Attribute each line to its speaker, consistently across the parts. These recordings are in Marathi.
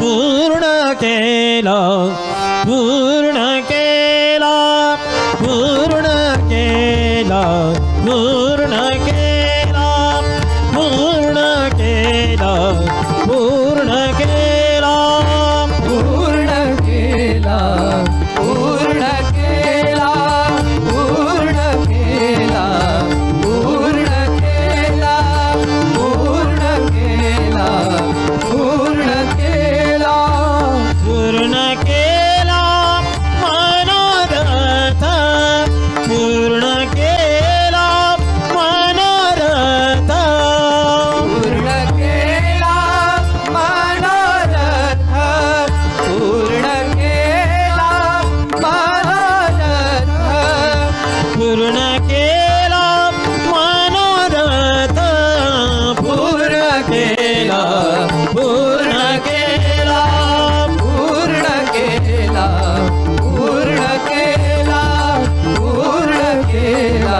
Speaker 1: पूर्ण केला पूर्ण केला पूर्ण केला पूर्ण केला पूर्ण केला पूर्ण केला
Speaker 2: पूर्ण केला केला
Speaker 1: मनोरथ पूर्ण केला
Speaker 2: पूर्ण केला पूर्ण केला
Speaker 1: पूर्ण केला पूर्ण केला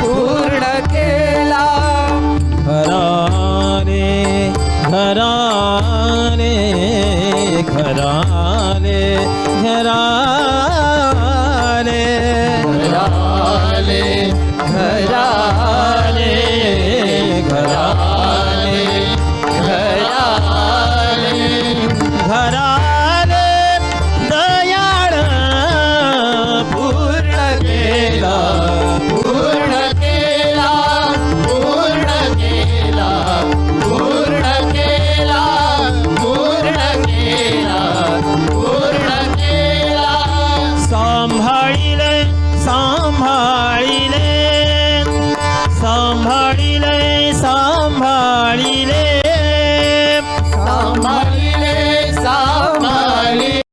Speaker 1: पूर्ण केला.
Speaker 2: घराने घराने घरा
Speaker 1: સાંભળી લે સાંભળી લે